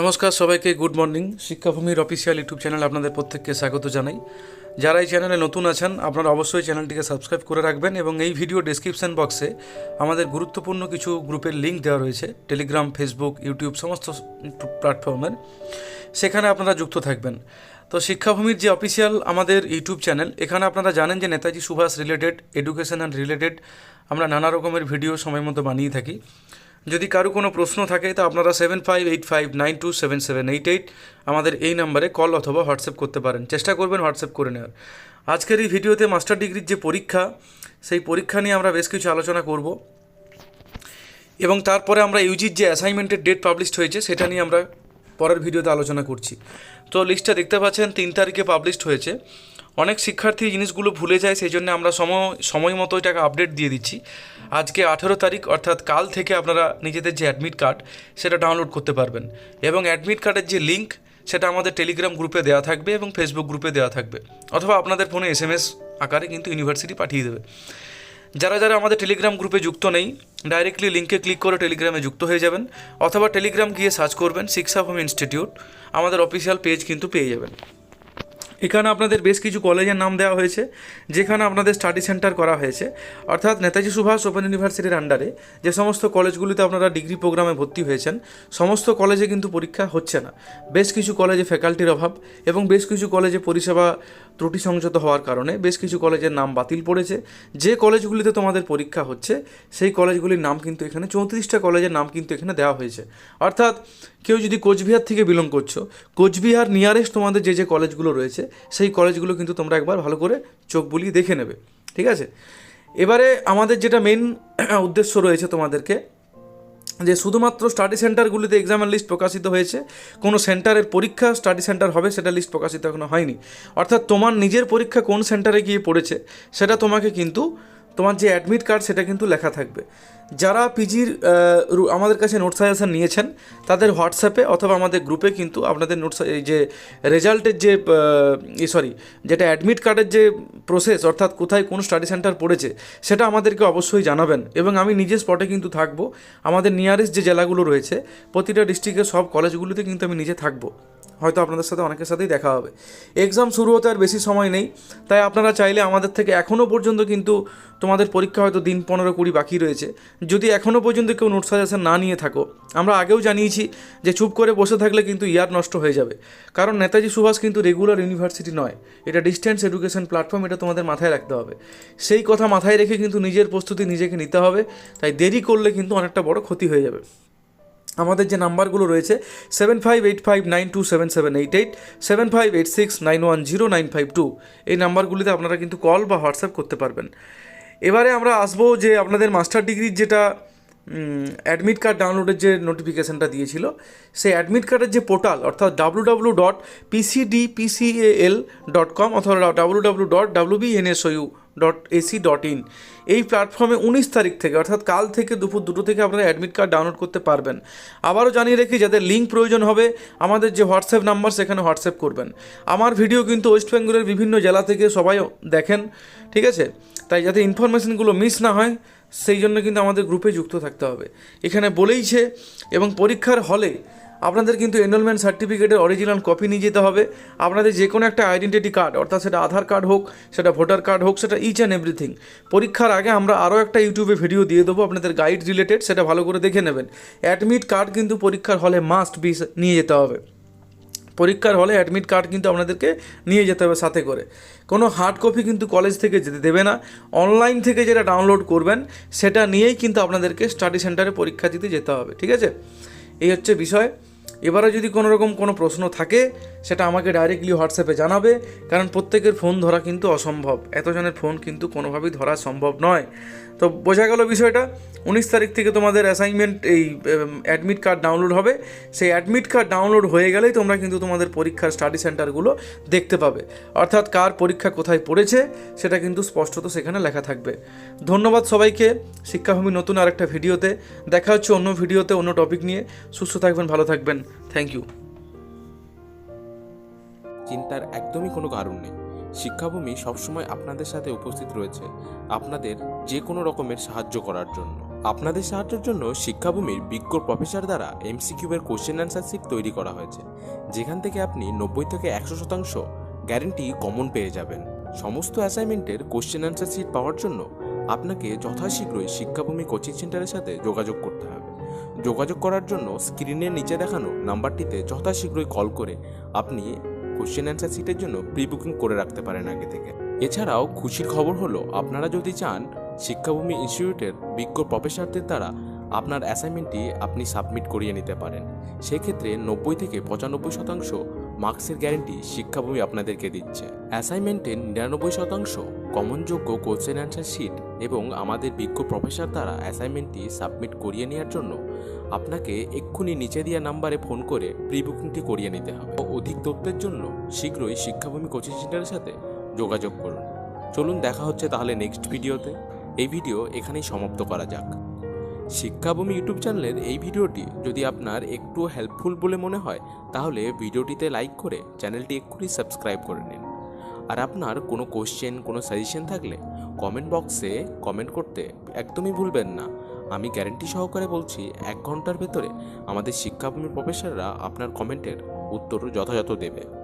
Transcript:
নমস্কার, সবাইকে good morning. শিক্ষাভূমির অফিসিয়াল ইউটিউব চ্যানেল আপনাদের প্রত্যেককে স্বাগত জানাই। যারা এই চ্যানেলে নতুন আছেন, আপনারা অবশ্যই চ্যানেলটিকে সাবস্ক্রাইব করে রাখবেন এবং এই ভিডিও ডেসক্রিপশন বক্সে আমাদের গুরুত্বপূর্ণ কিছু গ্রুপের লিঙ্ক দেওয়া রয়েছে টেলিগ্রাম ফেসবুক ইউটিউব সমস্ত প্ল্যাটফর্মের সেখানে আপনারা যুক্ত থাকবেন। তো শিক্ষাভূমির যে অফিসিয়াল আমাদের ইউটিউব চ্যানেল, এখানে আপনারা জানেন যে Netaji Subhas related education and related আমরা নানা রকমের ভিডিও সময় মতো বানিয়ে থাকি। যদি কারও কোনো প্রশ্ন থাকে, তা আপনারা seven five eight five nine two seven seven eight eight আমাদের এই নাম্বারে কল অথবা হোয়াটসঅ্যাপ করতে পারেন। চেষ্টা করবেন হোয়াটসঅ্যাপ করে নেওয়ার। আজকের এই ভিডিওতে মাস্টার ডিগ্রির যে পরীক্ষা, সেই পরীক্ষা নিয়ে আমরা বেশ কিছু আলোচনা করব। এবং তারপরে আমরা ইউজির যে অ্যাসাইনমেন্টের ডেট পাবলিশড হয়েছে, সেটা নিয়ে আমরা পরের ভিডিওতে আলোচনা করছি। তো লিস্টটা দেখতে পাচ্ছেন, তিন তারিখে পাবলিশড হয়েছে। অনেক শিক্ষার্থী জিনিসগুলো ভুলে যায় সেই জন্য আমরা সময় সময় মতো এটাকে আপডেট দিয়ে দিচ্ছি। আজকে আঠেরো তারিখ, অর্থাৎ কাল থেকে আপনারা নিজেদের যে অ্যাডমিট কার্ড সেটা ডাউনলোড করতে পারবেন। এবং অ্যাডমিট কার্ডের যে লিঙ্ক সেটা আমাদের টেলিগ্রাম গ্রুপে দেওয়া থাকবে এবং ফেসবুক গ্রুপে দেওয়া থাকবে। অথবা আপনাদের ফোনে এস আকারে কিন্তু ইউনিভার্সিটি পাঠিয়ে দেবে। যারা যারা আমাদের টেলিগ্রাম গ্রুপে যুক্ত নেই ডাইরেক্টলি লিঙ্কে ক্লিক করে টেলিগ্রামে যুক্ত হয়ে যাবেন। অথবা টেলিগ্রাম গিয়ে সার্চ করবেন শিক্ষা হোম ইনস্টিটিউট আমাদের অফিসিয়াল পেজ কিন্তু পেয়ে যাবেন। এখানে আপনাদের বেশ কিছু কলেজের নাম দেওয়া হয়েছে, যেখানে আপনাদের স্টাডি সেন্টার করা হয়েছে। অর্থাৎ নেতাজি সুভাষ ওপেন ইউনিভার্সিটির আন্ডারে যে সমস্ত কলেজগুলিতে আপনারা ডিগ্রি প্রোগ্রামে ভর্তি হয়েছেন, সমস্ত কলেজে কিন্তু পরীক্ষা হচ্ছে না। বেশ কিছু কলেজে ফ্যাকাল্টির অভাব এবং বেশ কিছু কলেজে পরিষেবা ত্রুটি সংযত হওয়ার কারণে বেশ কিছু কলেজের নাম বাতিল পড়েছে। যে কলেজগুলিতে তোমাদের পরীক্ষা হচ্ছে, সেই কলেজগুলির নাম কিন্তু এখানে, চৌত্রিশটা কলেজের নাম কিন্তু এখানে দেওয়া হয়েছে। অর্থাৎ কেউ যদি কোচবিহার থেকে বিলং করছ, কোচবিহার নিয়ারেস্ট তোমাদের যে যে কলেজগুলো রয়েছে, সেই কলেজগুলো কিন্তু তোমরা একবার ভালো করে চোখ বুলিয়ে দেখে নেবে। ঠিক আছে? এবারে আমাদের যেটা মেন উদ্দেশ্য রয়েছে তোমাদেরকে যে শুধুমাত্র স্টাডি সেন্টারগুলিতে এক্সামের লিস্ট প্রকাশিত হয়েছে, কোনো সেন্টারের পরীক্ষা স্টাডি সেন্টার হবে, সেটা লিস্ট প্রকাশিত এখনও হয়নি। অর্থাৎ তোমার নিজের পরীক্ষা কোন সেন্টারে গিয়ে পড়েছে, সেটা তোমাকে কিন্তু, তোমার যে অ্যাডমিট কার্ড সেটা কিন্তু লেখা থাকবে। যারা পিজির আমাদের কাছে নোট সাজেশন নিয়েছেন, তাদের হোয়াটসঅ্যাপে অথবা আমাদের গ্রুপে কিন্তু আপনাদের নোট এই যে রেজাল্টের যে সরি যেটা অ্যাডমিট কার্ডের যে প্রসেস অর্থাৎ কোথায় কোন স্টাডি সেন্টার পড়েছে, সেটা আমাদেরকে অবশ্যই জানাবেন। এবং আমি নিজে স্পটে কিন্তু থাকব। আমাদের নিয়ারেস্ট যে জেলাগুলো রয়েছে, প্রতিটা ডিস্ট্রিক্টের সব কলেজগুলোতে কিন্তু আমি নিজে থাকব। হয়তো আপনাদের সাথে অনেকের সাথেই দেখা হবে। এক্সাম শুরু হতে আর বেশি সময় নেই। তাই আপনারা চাইলে আমাদের থেকে এখনও পর্যন্ত কিন্তু তোমাদের পরীক্ষা হয়তো দিন পনেরো কুড়ি বাকি রয়েছে। যদি এখনও পর্যন্ত কেউ নোট সাজেশন না নিয়ে থাকো, আমরা আগেও জানিয়েছি যে চুপ করে বসে থাকলে কিন্তু ইয়ার নষ্ট হয়ে যাবে। কারণ নেতাজি সুভাষ কিন্তু রেগুলার ইউনিভার্সিটি নয়, এটা ডিস্টেন্স এডুকেশন প্ল্যাটফর্ম, এটা তোমাদের মাথায় রাখতে হবে। সেই কথা মাথায় রেখে কিন্তু নিজের প্রস্তুতি নিজেকে নিতে হবে, তাই দেরি করলে কিন্তু অনেকটা বড় ক্ষতি হয়ে যাবে। আমাদের যে নাম্বারগুলো রয়েছে seven five eight five nine two seven seven eight eight seven five eight six nine one zero nine five two এই নাম্বারগুলিতে আপনারা কিন্তু কল বা হোয়াটসঅ্যাপ করতে পারবেন। এবারে আমরা আসব যে আপনাদের মাস্টার ডিগ্রির যেটা অ্যাডমিট কার্ড ডাউনলোডের যে নোটিফিকেশানটা দিয়েছিল, সেই অ্যাডমিট কার্ডের যে পোর্টাল অর্থাৎ W W dot PCDPCL dot com অথবা W W dot W BNSU dot AC dot in এই প্ল্যাটফর্মে উনিশ তারিখ থেকে, অর্থাৎ কাল থেকে দুপুর দুটো থেকে আপনারা অ্যাডমিট কার্ড ডাউনলোড করতে পারবেন। আবারও জানিয়ে রেখি, যাদের লিঙ্ক প্রয়োজন হবে, আমাদের যে হোয়াটসঅ্যাপ নাম্বার সেখানে হোয়াটসঅ্যাপ করবেন। আমার ভিডিও কিন্তু ওয়েস্ট বেঙ্গলের বিভিন্ন জেলা থেকে সবাই দেখেন, ঠিক আছে? তাই যাতে ইনফরমেশনগুলো মিস না হয়, সেই জন্য কিন্তু আমাদের গ্রুপে যুক্ত থাকতে হবে। এখানে বলেইছে, এবং পরীক্ষার হলে আপনাদের কিন্তু এনরোলমেন্ট সার্টিফিকেটের অরিজিনাল কপি নিয়ে যেতে হবে। আপনাদের যে কোনো একটা আইডেন্টিটি কার্ড অর্থাৎ সেটা আধার কার্ড হোক, সেটা ভোটার কার্ড হোক, সেটা ইচ অ্যান্ড এভরিথিং পরীক্ষার আগে আমরা আরও একটা ইউটিউবে ভিডিও দিয়ে দেবো, আপনাদের গাইড রিলেটেড সেটা ভালো করে দেখে নেবেন। অ্যাডমিট কার্ড কিন্তু পরীক্ষার হলে মাস্ট বি নিয়ে যেতে হবে। পরীক্ষার হলে অ্যাডমিট কার্ড কিন্তু আপনাদেরকে নিয়ে যেতে হবে সাথে করে। কোনো হার্ড কপি কিন্তু কলেজ থেকে যেতে দেবে না। অনলাইন থেকে যেটা ডাউনলোড করবেন, সেটা নিয়েই কিন্তু আপনাদেরকে স্টাডি সেন্টারে পরীক্ষা দিতে যেতে হবে, ঠিক আছে? এই হচ্ছে বিষয়। এবারে যদি কোনো রকম কোনো প্রশ্ন থাকে সেটা আমাকে ডাইরেক্টলি হোয়াটসঅ্যাপে জানাবে, কারণ প্রত্যেকের ফোন ধরা কিন্তু অসম্ভব। এতজনের ফোন কিন্তু কোনোভাবেই ধরা সম্ভব নয়। তো বোঝা গেল বিষয়টা, উনিশ তারিখ থেকে তোমাদের অ্যাসাইনমেন্ট এই অ্যাডমিট কার্ড ডাউনলোড হবে। সেই অ্যাডমিট কার্ড ডাউনলোড হয়ে গেলেই তোমরা কিন্তু তোমাদের পরীক্ষার স্টাডি সেন্টারগুলো দেখতে পাবে। অর্থাৎ কার পরীক্ষা কোথায় পড়েছে, সেটা কিন্তু স্পষ্টত সেখানে লেখা থাকবে। ধন্যবাদ সবাইকে। শিক্ষাভূমি নতুন আরেকটা ভিডিওতে। দেখা হচ্ছে অন্য ভিডিওতে, অন্য টপিক নিয়ে। সুস্থ থাকবেন, ভালো থাকবেন। থ্যাংক ইউ চিন্তার একদমই কোনো কারণ নেই। শিক্ষাভূমি সবসময় আপনাদের সাথে উপস্থিত রয়েছে আপনাদের যে কোনো রকমের সাহায্য করার জন্য। আপনাদের সাহায্যের জন্য শিক্ষাভূমির বিজ্ঞ প্রফেসর দ্বারা এমসিকিউবের কোশ্চেন অ্যান্সার সিট তৈরি করা হয়েছে। যেখান থেকে আপনি নব্বই থেকে একশো শতাংশ গ্যারেন্টি কমন পেয়ে যাবেন। সমস্ত অ্যাসাইনমেন্টের কোশ্চেন অ্যান্সার সিট পাওয়ার জন্য আপনাকে যথাশীঘ্রই শিক্ষাভূমি কোচিং সেন্টারের সাথে যোগাযোগ করতে হবে। যোগাযোগ করার জন্য স্ক্রিনের নিচে দেখানো নাম্বারটিতে যথাশীঘ্রই কল করে আপনি কোশ্চেন অ্যান্সার সিটের জন্য প্রি বুকিং করে রাখতে পারেন আগে থেকে। এছাড়াও খুশির খবর হলো, আপনারা যদি চান, শিক্ষাভূমি ইনস্টিটিউটের বিজ্ঞ প্রফেসরদের দ্বারা আপনার অ্যাসাইনমেন্টটি আপনি সাবমিট করিয়ে নিতে পারেন। সেক্ষেত্রে নব্বই থেকে পঁচানব্বই শতাংশ মার্কসের গ্যারেন্টি শিক্ষাভূমি আপনাদেরকে দিচ্ছে। অ্যাসাইনমেন্টের নিরানব্বই শতাংশ কমনযোগ্য কোশ্চেন অ্যান্সার শিট এবং আমাদের বিজ্ঞ প্রফেসর দ্বারা অ্যাসাইনমেন্টটি সাবমিট করিয়ে নেওয়ার জন্য আপনাকে এক্ষুনি নিচে দেওয়া নাম্বারে ফোন করে প্রি বুকিংটি করিয়ে নিতে হবে। অধিক তথ্যের জন্য শীঘ্রই শিক্ষাভূমি কোচিং সেন্টারের সাথে যোগাযোগ করুন। চলুন দেখা হচ্ছে তাহলে নেক্সট ভিডিওতে। এই ভিডিও এখানেই সমাপ্ত করা যাক। শিক্ষাভূমি ইউটিউব চ্যানেলের এই ভিডিওটি যদি আপনার একটু হেল্পফুল বলে মনে হয়, তাহলে ভিডিওটিতে লাইক করে চ্যানেলটি এক্ষুনি সাবস্ক্রাইব করে নিন। আর আপনার কোনো কোশ্চেন কোনো সাজেশন থাকলে কমেন্ট বক্সে কমেন্ট করতে একদমই ভুলবেন না। আমি গ্যারেন্টি সহকারে বলছি, এক ঘণ্টার ভেতরে আমাদের শিক্ষাভূমি প্রফেসররা আপনার কমেন্টের উত্তর যথাযথ দেবে।